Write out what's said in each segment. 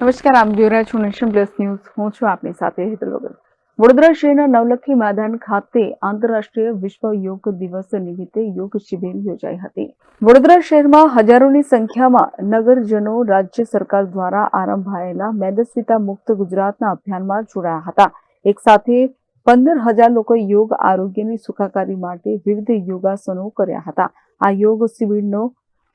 નમસ્કાર, આપ જોઈ રહ્યા છો નેશન પ્લસ ન્યૂઝ. હું છું આપની સાથે હેતલ વગર વડોદરા શહેરના નવલખી મેદાન ખાતે આંતરરાષ્ટ્રીય વિશ્વ યોગ દિવસ નિમિત્તે યોગ શિબિર યોજાઈ હતી. વડોદરા શહેરમાં હજારોની સંખ્યામાં નગરજનો રાજ્ય સરકાર દ્વારા આરંભાયેલા મેદસ્વીતા મુક્ત ગુજરાતના અભિયાનમાં જોડાયા હતા. એક સાથે પંદર હજાર લોકો યોગ આરોગ્યની સુખાકારી માટે વિવિધ યોગાસનો કર્યા હતા. આ યોગ શિબિરનો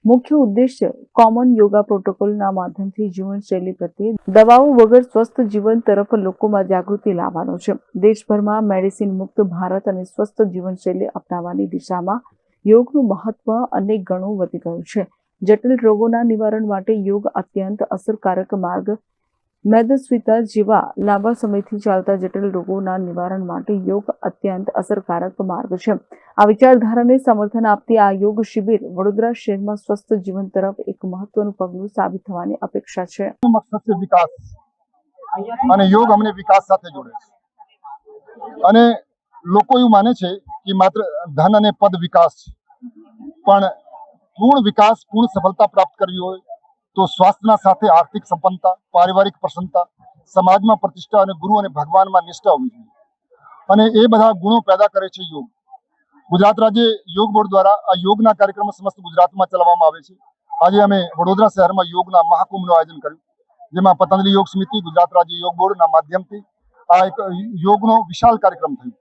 મુખ્ય ઉદ્દેશ્ય કોમન યોગા પ્રોટોકોલના માધ્યમથી જીવનશૈલી પ્રત્યે દવાઓ વગર સ્વસ્થ જીવન તરફ લોકોમાં જાગૃતિ લાવવાનો છે. દેશભરમાં મેડિસિન મુક્ત ભારત અને સ્વસ્થ જીવનશૈલી અપનાવવાની દિશામાં યોગનું મહત્વ અનેક ગણું વધી ગયું છે. જટિલ રોગોના નિવારણ માટે યોગ અત્યંત અસરકારક માર્ગ મેદસ્વીતા જેવા લાંબા સમયથી ચાલતા જટિલ રોગોના નિવારણ માટે યોગ અત્યંત અસરકારક માર્ગ છે. આ વિચારધારાને સમર્થન આપતી આ યોગ શિબિર વડોદરા શહેરમાં સ્વસ્થ જીવન તરફ એક મહત્વનું પગલું સાબિત થવાની અપેક્ષા છે. વિકાસ અને યોગ અમને વિકાસ સાથે જોડે છે. અને લોકો એવું માને છે કે માત્ર ધન અને પદ વિકાસ છે. પણ પૂર્ણ વિકાસ, પૂર્ણ સફળતા પ્રાપ્ત કરવી હોય તો સ્વાસ્થ્યના સાથે આર્થિક સંપન્નતા, પારિવારિક પ્રસન્નતા, સમાજમાં પ્રતિષ્ઠા અને ગુરુ અને ભગવાનમાં નિષ્ઠા હોવી જોઈએ. અને એ બધા ગુણો પેદા કરે છે યોગ. ગુજરાત રાજ્ય યોગ બોર્ડ દ્વારા આ યોગના કાર્યક્રમ સમસ્ત ગુજરાતમાં ચલાવવામાં આવે છે. આજે અમે વડોદરા શહેરમાં યોગના મહાકુંભનું આયોજન કર્યું, જેમાં પતંજલિ યોગ સમિતિ, ગુજરાત રાજ્ય યોગ બોર્ડના માધ્યમથી આ એક યોગનો વિશાળ કાર્યક્રમ થયો.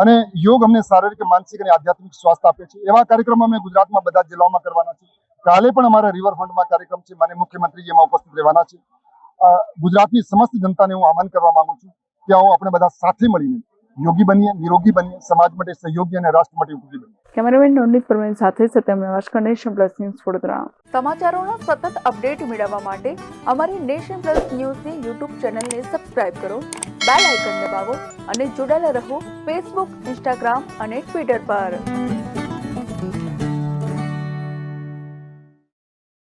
અને યોગ અમને શારીરિક, માનસિક અને આધ્યાત્મિક સ્વાસ્થ્ય આપે છે. એવા કાર્યક્રમ અમે ગુજરાતમાં બધા જિલ્લાઓમાં કરવાના છે કાલે પણ અમારા રિવરફ્રન્ટમાં કાર્યક્રમ છે. માન્ય મુખ્યમંત્રી એમાં ઉપસ્થિત રહેવાના છે. અ, ગુજરાતની સમસ્ત જનતાને હું આહવાન કરવા માંગુ છું કે આવો આપણે બધા સાથે મળીને યોગી બનીએ નિરોગી બનીએ સમાજ માટે સહયોગી અને રાષ્ટ્ર માટે ઉપયોગી બનીએ. કેમેરામેન નવનીત પરમેન સાથે સત્યમ નવાશકર નેશન પ્લસ ન્યૂઝ વડોદરા. સમાચારોના સતત અપડેટ મેળવવા માટે અમારી નેશન પ્લસ ન્યૂઝની યુટ્યુબ ચેનલને સબસ્ક્રાઇબ કરો બેલ આઇકન દબાવો અને જોડાયેલા રહો ફેસબુક ઇન્સ્ટાગ્રામ અને ટ્વિટર પર.